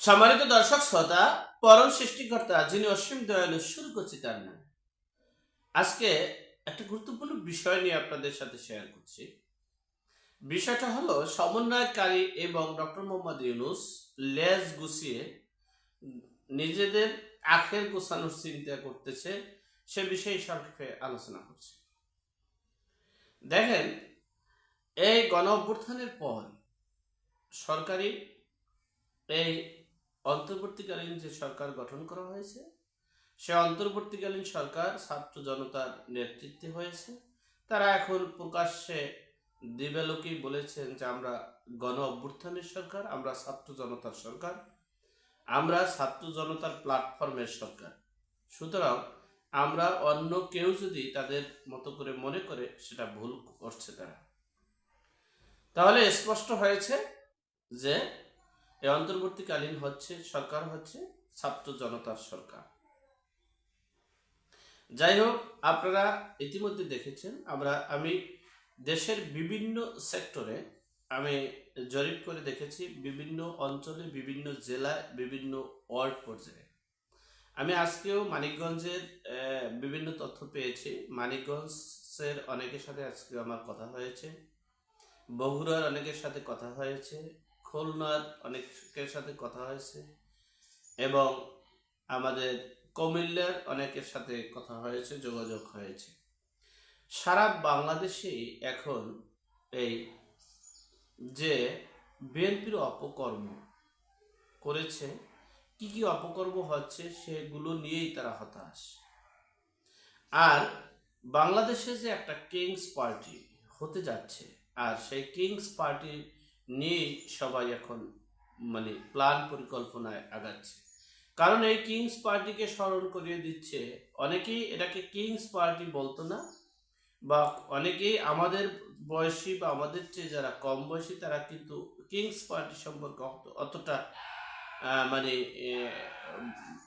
সম্মানিত দর্শক, শ্রোতা, পরম সৃষ্টিকর্তা যিনি অসীম দয়ালু শুরু করছি তার নাম। আজকে একটা গুরুত্বপূর্ণ বিষয় নিয়ে আপনাদের সাথে শেয়ার করছি। বিষয়টা হলো সমন্বয়কারী এবং ডক্টর মোহাম্মদ ইউনুস লেজ গুছিয়ে নিজেদের আখের গোছানোর চিন্তা করতেছে, সে বিষয়ে সংক্ষেপে আলোচনা করছি। দেখেন, এই গণ অভ্যুত্থানের পর সরকারি এই অন্তর্বর্তীকালীন যে সরকার গঠন করা হয়েছে, সে অন্তর্বর্তীকালীন সরকার ছাত্র জনতার নেতৃত্বে হয়েছে। তারা এখন প্রকাশ্যে দিবালোকেই বলেছেন যে আমরা গণ অভ্যুত্থানের সরকার, আমরা ছাত্র জনতার সরকার, আমরা ছাত্র জনতার প্ল্যাটফর্মের সরকার। সুতরাং আমরা অন্য কেউ যদি তাদের মতো করে মনে করে, সেটা ভুল করছে তারা। তাহলে স্পষ্ট হয়েছে যে এই অন্তর্বর্তীকালীন হচ্ছে সরকার হচ্ছে ছাত্র জনতার সরকার। যাই হোক, আপনারা ইতিমধ্যে দেখেছেন, আমরা, আমি দেশের বিভিন্ন সেক্টরে আমি জরিপ করে দেখেছি, বিভিন্ন অঞ্চলে, বিভিন্ন জেলায়, বিভিন্ন ওয়ার্ড পর্যায়ে। আমি আজকেও মানিকগঞ্জের বিভিন্ন তথ্য পেয়েছি। মানিকগঞ্জের অনেকের সাথে আজকে আমার কথা হয়েছে। বগুড়ার অনেকের সাথে কথা হয়েছে। খুলনার অনেকের সাথে কথা হয়েছে এবং আমাদের কুমিল্লার অনেকের সাথে কথা হয়েছে, যোগাযোগ হয়েছে। সারা বাংলাদেশেই এখন এই যে বিএনপির অপকর্ম করেছে, কি কি অপকর্ম হচ্ছে সেগুলো নিয়েই তারা হতাশ। আর বাংলাদেশে যে একটা কিংস পার্টি হতে যাচ্ছে, আর সেই কিংস পার্টি নিয়েই সবাই এখন মানে প্ল্যান পরিকল্পনায় আগাচ্ছে। কারণ এই কিংস পার্টিকে স্মরণ করিয়ে দিচ্ছে, অনেকেই এটাকে কিংস পার্টি বলতো না, বা অনেকেই আমাদের বয়সী বা আমাদের চেয়ে যারা কম বয়সী, তারা কিন্তু কিংস পার্টি সম্পর্কে অত- অতটা মানে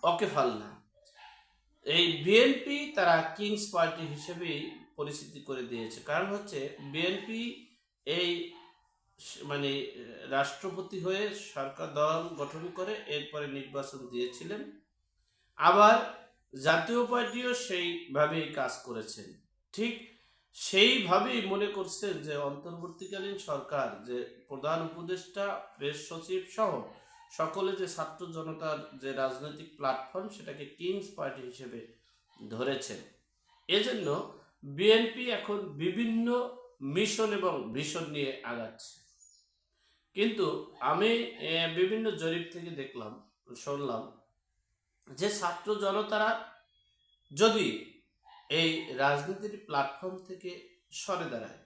অকেফাল না। এই বিএনপি তারা কিংস পার্টি হিসেবেই পরিচিতি করে দিয়েছে। কারণ হচ্ছে বিএনপি এই মানে রাষ্ট্রপতি হয়ে সরকার দল গঠন করে এরপরে নির্বাচন দিয়েছিলেন। আবার জাতীয় পার্টিও সেইভাবেই কাজ করেছেন। ঠিক সেইভাবেই মনে করছেন যে, অন্তর্বর্তীকালীন সরকার, যে প্রধান উপদেষ্টা, প্রেস সচিব সহ সকলে যে ছাত্র জনতার যে রাজনৈতিক প্ল্যাটফর্ম সেটাকে কিংস পার্টি হিসেবে ধরেছেন। এজন্য বিএনপি এখন বিভিন্ন মিশন এবং ভিশন নিয়ে আগাচ্ছে। কিন্তু আমি বিভিন্ন জরিপ থেকে দেখলাম, শুনলাম যে ছাত্র জনতারা যদি এই রাজনীতির প্ল্যাটফর্ম থেকে সরে দাঁড়ায়,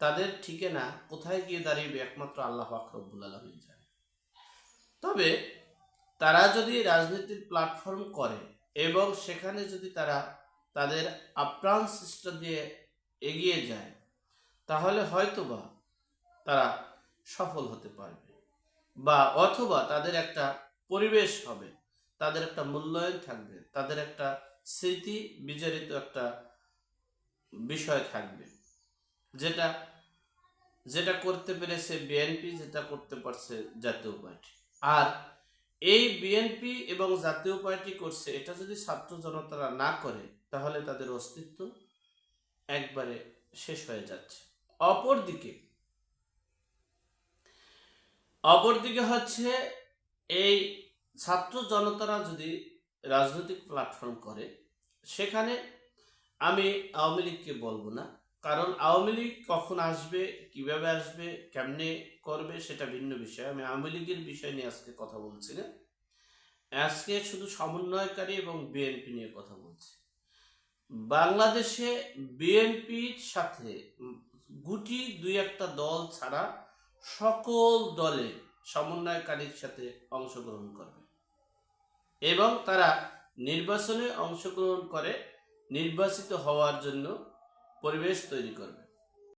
তাদের ঠিকানা কোথায় গিয়ে দাঁড়িয়ে একমাত্র আল্লাহ আকরবুল আলমিন জানে। তবে তারা যদি রাজনীতির প্ল্যাটফর্ম করে এবং সেখানে যদি তারা তাদের আপ্রাণ চেষ্টা দিয়ে এগিয়ে যায়, তাহলে হয়তোবা তারা সফল হতে পারবে। বা অথবা তাদের একটা পরিবেশ হবে, তাদের একটা মূল্যায়ন থাকবে, তাদের একটা স্মৃতি বিজড়িত একটা বিষয় থাকবে। যেটা যেটা করতে পেরেছে বিএনপি যেটা করতে পারছে জাতীয় পার্টি। আর এই বিএনপি এবং জাতীয় পার্টি করছে, এটা যদি ছাত্র জনতারা না করে, তাহলে তাদের অস্তিত্ব একবারে শেষ হয়ে যাচ্ছে। অপরদিকে অপরদিকে হচ্ছে এই ছাত্র জনতারা যদি রাজনৈতিক প্ল্যাটফর্ম করে, সেখানে আমি আওয়ামী লীগকে বলব না। কারণ আওয়ামী লীগ কখন আসবে, কীভাবে আসবে, কেমনে করবে, সেটা ভিন্ন বিষয়। আমি আওয়ামী লীগের বিষয় নিয়ে আজকে কথা বলছি না। আজকে শুধু সমন্বয়কারী এবং বিএনপি নিয়ে কথা বলছি। বাংলাদেশে বিএনপির সাথে গুটি দুই একটা দল ছাড়া সকল দলে সমন্বয়কারীর সাথে অংশগ্রহণ করবে। এবং তারা নির্বাচনে অংশগ্রহণ করে নির্বাচিত হওয়ার জন্য পরিবেশ তৈরি করবে।